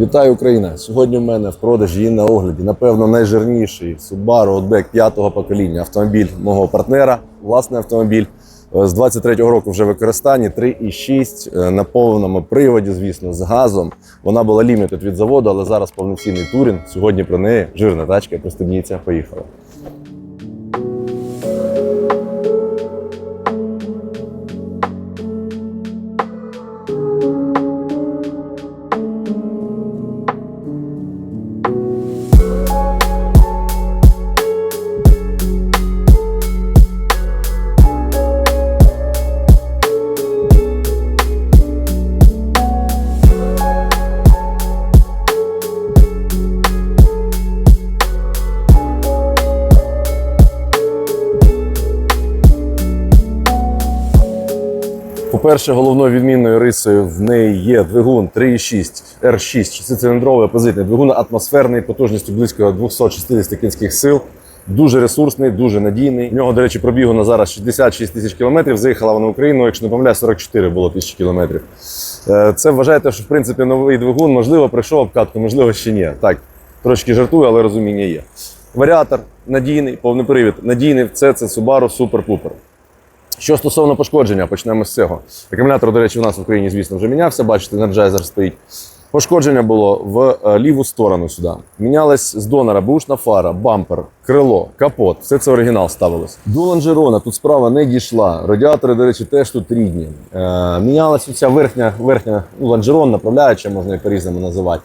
Вітаю Україна! Сьогодні в мене в продажі і на огляді, напевно, найжирніший Subaru Outback п'ятого покоління. Автомобіль мого партнера, власний автомобіль. Е, З 23-го року вже в використанні 3,6 е, на повному приводі, звісно, з газом. Вона була лімітед від заводу, але зараз повноцінний турінг. Сьогодні про неї жирна тачка, пристебніться, поїхали. По-перше, головною відмінною рисою в неї є двигун 3,6 R6, шестициліндровий опозитний двигун, атмосферний потужністю близько 260 кінських сил. Дуже ресурсний, дуже надійний. У нього, до речі, пробігу на зараз 66 тисяч кілометрів. Заїхала вона в Україну, якщо не помиляю, 44 було тисячі кілометрів. Е, Це вважаєте, що в принципі новий двигун, можливо, пройшов обкатку, можливо, ще ні. Так, трошки жартую, але розуміння є. Варіатор надійний, повний привід, надійний. Це це Subaru Super Pooper. Що стосовно пошкодження, почнемо з цього. Акумулятор, до речі, у нас в Україні, звісно, вже мінявся. Бачите, Energizer стоїть. Пошкодження було в е, ліву сторону сюди. Мінялась з донора бушна фара, бампер, крило, капот. Все це оригінал ставилось. До лонжерона тут справа не дійшла. Радіатори, до речі, теж тут рідні. Е, мінялась оця верхня, верхня ну, лонжерон, направляюча, можна і по-різному називати.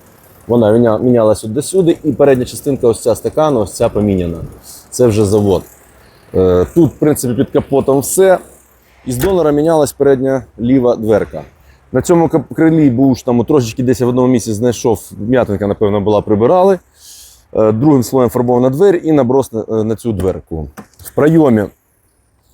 Вона міня- мінялась от сюди, і передня частинка, ось ця стакану, ось ця поміняна. Це вже завод. Е, Тут, в принципі, під капотом все. Із донора мінялась передня ліва дверка. На цьому крилі був там трошечки десь в одному місці знайшов, м'ятинка, напевно, була прибирали. Е, Другим слоєм фарбована двері і наброс е, на цю дверку. В прийомі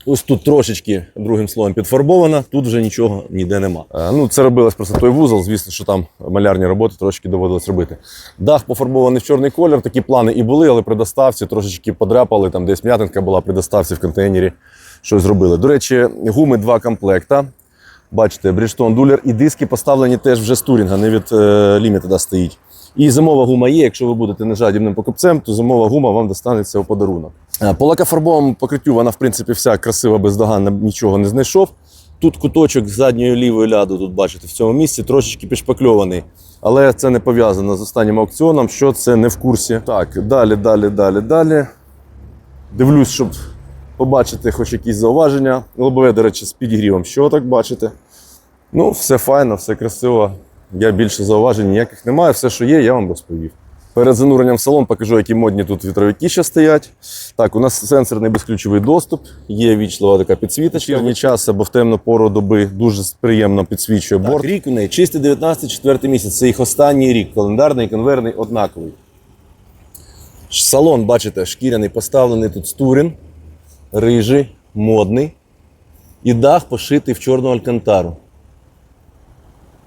ось тут трошечки другим слоєм підфарбована, тут вже нічого ніде нема. Е, Ну, це робилось просто той вузол, звісно, що там малярні роботи трошки доводилось робити. Дах пофарбований в чорний колір, такі плани і були, але при доставці трошечки подряпали, там десь м'ятинка була при доставці в контейнері, щось зробили. До речі, гуми два комплекта. Бачите, Bridgestone Duller і диски поставлені теж вже з турінга, не від е, лімітеда стоїть. І зимова гума є. Якщо ви будете нежадібним покупцем, то зимова гума вам достанеться у подарунок. Е, По лакофарбовому покриттю вона, в принципі, вся красива, бездоганна, нічого не знайшов. Тут куточок задньої лівої ляду, тут бачите, в цьому місці трошечки підшпакльований. Але це не пов'язано з останнім аукціоном, що це не в курсі. Так, далі, далі, далі, далі. Дивлюсь, щоб побачити хоч якісь зауваження. Лобове, до речі, з підігрівом. Що так бачите? Ну, все файно, все красиво. Я більше зауважень ніяких немає. Все, що є, я вам розповів. Перед зануренням в салон покажу, які модні тут вітровики ще стоять. Так, у нас сенсорний безключовий доступ, є вічлива така підсвіточка. В час або в темну пору доби дуже приємно підсвічує борт. рік у неї чистий 19 четвертий місяць. Це їх останній рік. Календарний, конверний, однаковий. Салон, бачите, шкіряний поставлений тут стурін, рижий, модний. І дах пошитий в чорну алькантару.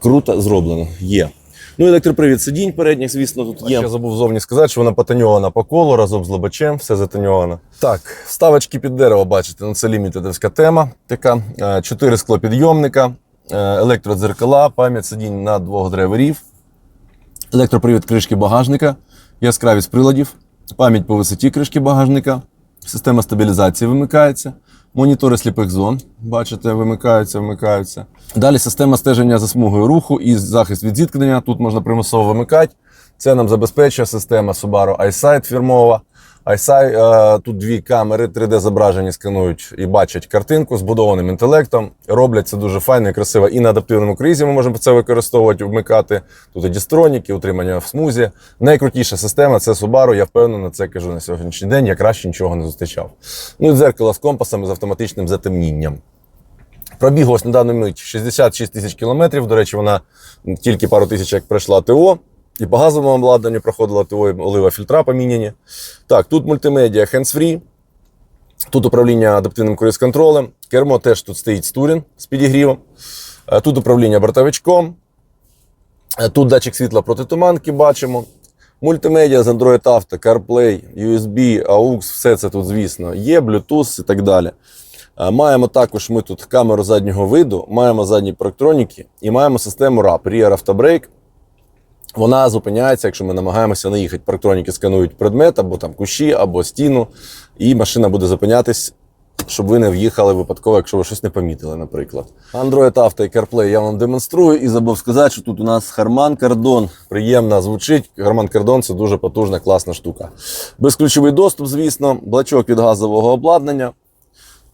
Круто зроблено. Є. Ну, електропривід сидінь передніх, звісно, тут є. Я забув зовні сказати, що вона потоньована по колу разом з лобачем, все затоньовано. Так, вставочки під дерево, бачите, ну це лімітедовська тема. Така Е, чотири склопідйомника, е, електродзеркала, пам'ять сидінь на двох драйверів, електропривід кришки багажника, яскравість приладів, пам'ять по висоті кришки багажника, система стабілізації вимикається, монітори сліпих зон, бачите, вимикаються, вимикаються. Далі система стеження за смугою руху і захист від зіткнення. Тут можна примусово вимикати. Це нам забезпечує система Subaru EyeSight фірмова. iSight, е, тут дві камери 3D зображені сканують і бачать картинку з будованим інтелектом. Роблять це дуже файно і красиво. І на адаптивному кризі ми можемо це використовувати, вмикати. Тут і дістроніки, утримання в смузі. Найкрутіша система це Subaru. Я впевнений, це кажу на сьогоднішній день. Я краще нічого не зустрічав. Ну і дзеркало з компасами з автоматичним затемнінням. Пробіг ось на дану мить 66 тисяч кілометрів. До речі, вона тільки пару тисяч як пройшла ТО. І по газовому обладнанню проходила ТО, олива фільтра поміняні. Так, тут мультимедіа hands-free. Тут управління адаптивним круїз-контролем. Кермо теж тут стоїть стурін з підігрівом. Е, Тут управління бортовичком. Е, Тут датчик світла протитуманки бачимо. Мультимедіа з Android Auto, CarPlay, USB, AUX, все це тут, звісно, є, Bluetooth і так далі. Е, Маємо також ми тут камеру заднього виду, маємо задні парктроніки і маємо систему RAP, Rear Auto. Вона зупиняється, якщо ми намагаємося наїхати. Парктроніки сканують предмет або там кущі, або стіну, і машина буде зупинятись, щоб ви не в'їхали випадково, якщо ви щось не помітили, наприклад. Android Auto і CarPlay я вам демонструю і забув сказати, що тут у нас Harman Kardon. Приємно звучить. Harman Kardon – це дуже потужна, класна штука. Безключовий доступ, звісно, блачок від газового обладнання.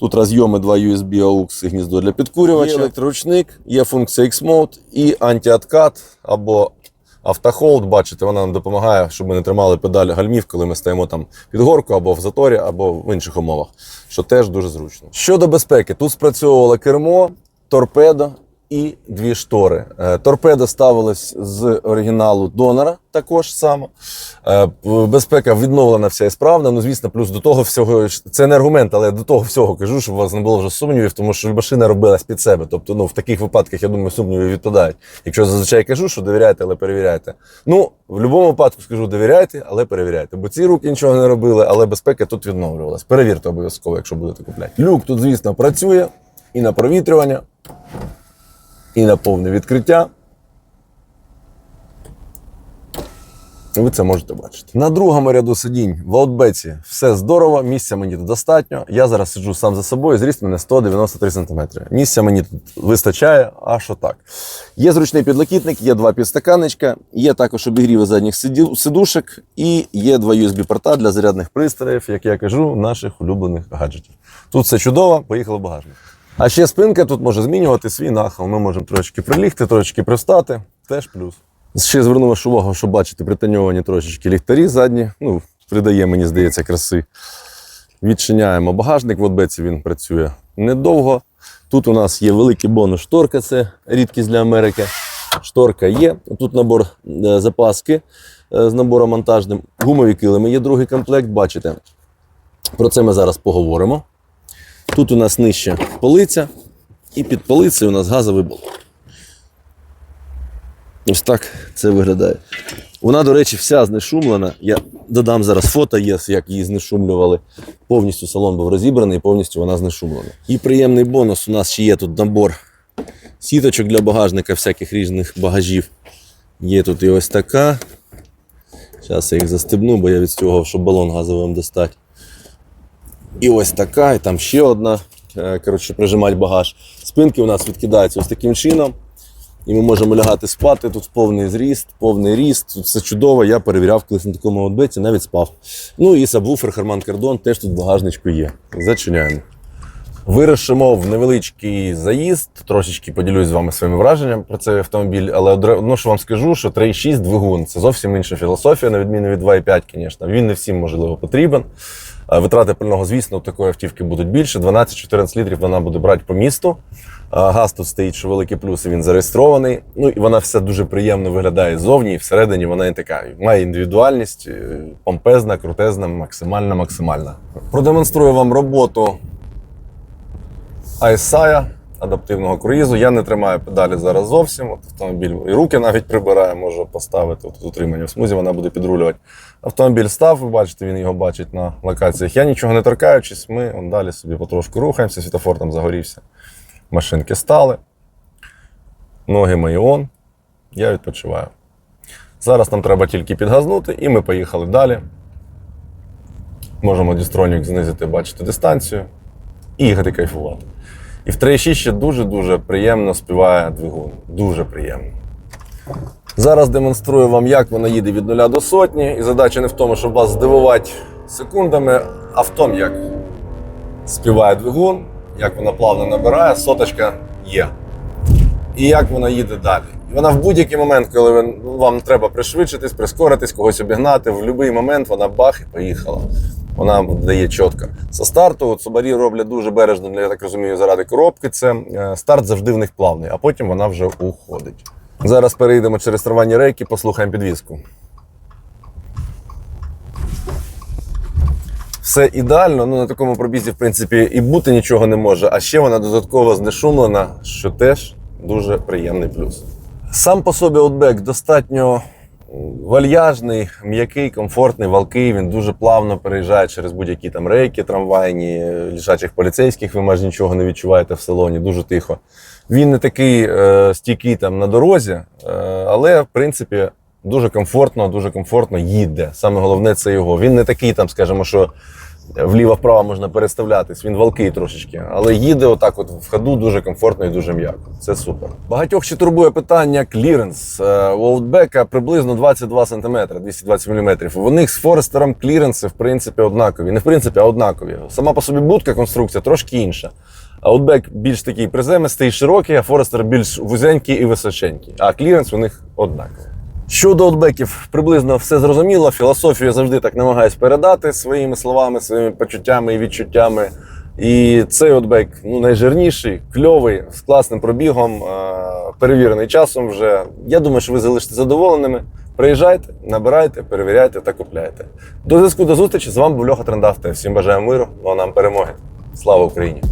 Тут розйоми 2 USB AUX і гніздо для підкурювача. Є електроручник, є функція X-Mode і антиоткат або автохолд. Бачите, вона нам допомагає, щоб ми не тримали педаль гальмів, коли ми стаємо там під горку або в заторі, або в інших умовах, що теж дуже зручно. Щодо безпеки, тут спрацьовувало кермо, торпедо і дві штори. Е, Торпедо ставилось з оригіналу донора, також само. Е, Безпека відновлена вся і справна. Ну, звісно, плюс до того всього, це не аргумент, але до того всього кажу, щоб у вас не було вже сумнівів, тому що машина робилась під себе. Тобто, ну, в таких випадках, я думаю, сумніви відпадають. Якщо зазвичай кажу, що довіряйте, але перевіряйте. Ну, в будь-якому випадку скажу, довіряйте, але перевіряйте. Бо ці руки нічого не робили, але безпека тут відновлювалась. Перевірте обов'язково, якщо будете купляти. Люк тут, звісно, працює і на провітрювання, і на повне відкриття. Ви це можете бачити. На другому ряду сидінь в аутбеці все здорово, місця мені тут достатньо. Я зараз сиджу сам за собою, зріст мене 193 см. Місця мені тут вистачає, а що так. Є зручний підлокітник, є два підстаканничка, є також обігріви задніх сидушок і є два USB-порта для зарядних пристроїв, як я кажу, наших улюблених гаджетів. Тут все чудово, поїхали в багажник. А ще спинка тут може змінювати свій нахил. Ми можемо трошечки прилігти, трошечки пристати. Теж плюс. Ще зверну вашу увагу, що бачите, притоньовані трошечки ліхтарі задні. Ну, придає, мені здається, краси. Відчиняємо багажник, в отбеці він працює недовго. Тут у нас є великий бонус шторка, це рідкість для Америки. Шторка є. Тут набор е, запаски е, з набором монтажним. Гумові килими є другий комплект, бачите. Про це ми зараз поговоримо. Тут у нас нижче полиця, і під полицею у нас газовий блок. Ось так це виглядає. Вона, до речі, вся знешумлена. Я додам зараз фото, є, як її знешумлювали. Повністю салон був розібраний, повністю вона знешумлена. І приємний бонус. У нас ще є тут набор сіточок для багажника, всяких різних багажів. Є тут і ось така. Зараз я їх застебну, бо я відстягував, щоб балон газовим достати. І ось така, і там ще одна. Е, Коротше, прижимати багаж. Спинки у нас відкидаються ось таким чином. І ми можемо лягати спати. Тут повний зріст, повний ріст. Тут все чудово. Я перевіряв колись на такому аутбеці, навіть спав. Ну і сабвуфер Harman Kardon теж тут багажничку є. Зачиняємо. Вирушимо в невеличкий заїзд, трошечки поділюсь з вами своїми враженнями про цей автомобіль, але одно, що вам скажу, що 3,6 двигун це зовсім інша філософія, на відміну від 2,5, звісно. Він не всім можливо потрібен. Е, Витрати пального, звісно, такої автівки будуть більше. 12-14 літрів вона буде брати по місту. Газ тут стоїть, що великі плюси, він зареєстрований. Ну і вона все дуже приємно виглядає ззовні, і всередині вона і така. Має індивідуальність, е, помпезна, крутезна, максимальна, максимальна. Продемонструю вам роботу Айсая адаптивного круїзу. Я не тримаю педалі зараз зовсім. От автомобіль і руки навіть прибирає, можу поставити тут утримання в смузі, вона буде підрулювати. Автомобіль став, ви бачите, він його бачить на локаціях. Я нічого не торкаючись, ми он далі собі потрошку рухаємося, світофор там загорівся. Машинки стали. Ноги мої он. Я відпочиваю. Зараз нам треба тільки підгазнути, і ми поїхали далі. Можемо дістронік знизити, бачите, дистанцію і їхати кайфувати. І в 3.6 ще дуже-дуже приємно співає двигун. Дуже приємно. Зараз демонструю вам, як вона їде від нуля до сотні. І задача не в тому, щоб вас здивувати секундами, а в тому, як співає двигун, як вона плавно набирає, соточка є. І як вона їде далі. І вона в будь-який момент, коли вам треба пришвидшитись, прискоритись, когось обігнати, в будь-який момент вона бах і поїхала. Вона дає чітко. Со старту от Subaru роблять дуже бережно, я так розумію, заради коробки. Це е, старт завжди в них плавний, а потім вона вже уходить. Зараз перейдемо через травані рейки, послухаємо підвізку. Все ідеально, ну на такому пробізі, в принципі, і бути нічого не може. А ще вона додатково знешумлена, що теж дуже приємний плюс. Сам по собі Outback достатньо вальяжний, м'який, комфортний, валкий. Він дуже плавно переїжджає через будь-які там рейки, трамвайні, лежачих поліцейських. Ви майже нічого не відчуваєте в салоні, дуже тихо. Він не такий е, стійкий там на дорозі, е, але в принципі Дуже комфортно, дуже комфортно їде. Саме головне це його. Він не такий, там, скажімо, що вліво-вправо можна переставлятись. Він валкий трошечки, але їде отак, от в ходу дуже комфортно і дуже м'яко. Це супер. Багатьох ще турбує питання кліренс. Е, У Outback приблизно 22 см, 220 мм. У них з Форестером кліренси в принципі однакові. Не в принципі, а однакові. Сама по собі будка конструкція трошки інша. Outback більш такий приземистий, широкий, а Forester більш вузенький і височенький. А кліренс у них однаковий. Щодо аутбеків, приблизно все зрозуміло. Філософію завжди так намагаюсь передати своїми словами, своїми почуттями і відчуттями. І цей аутбек ну, найжирніший, кльовий, з класним пробігом, е, перевірений часом вже. Я думаю, що ви залишите задоволеними. Приїжджайте, набирайте, перевіряйте та купляйте. До зв'язку до зустрічі. З вами був Льоха Трендавте. Всім бажаю миру, ну а нам перемоги. Слава Україні!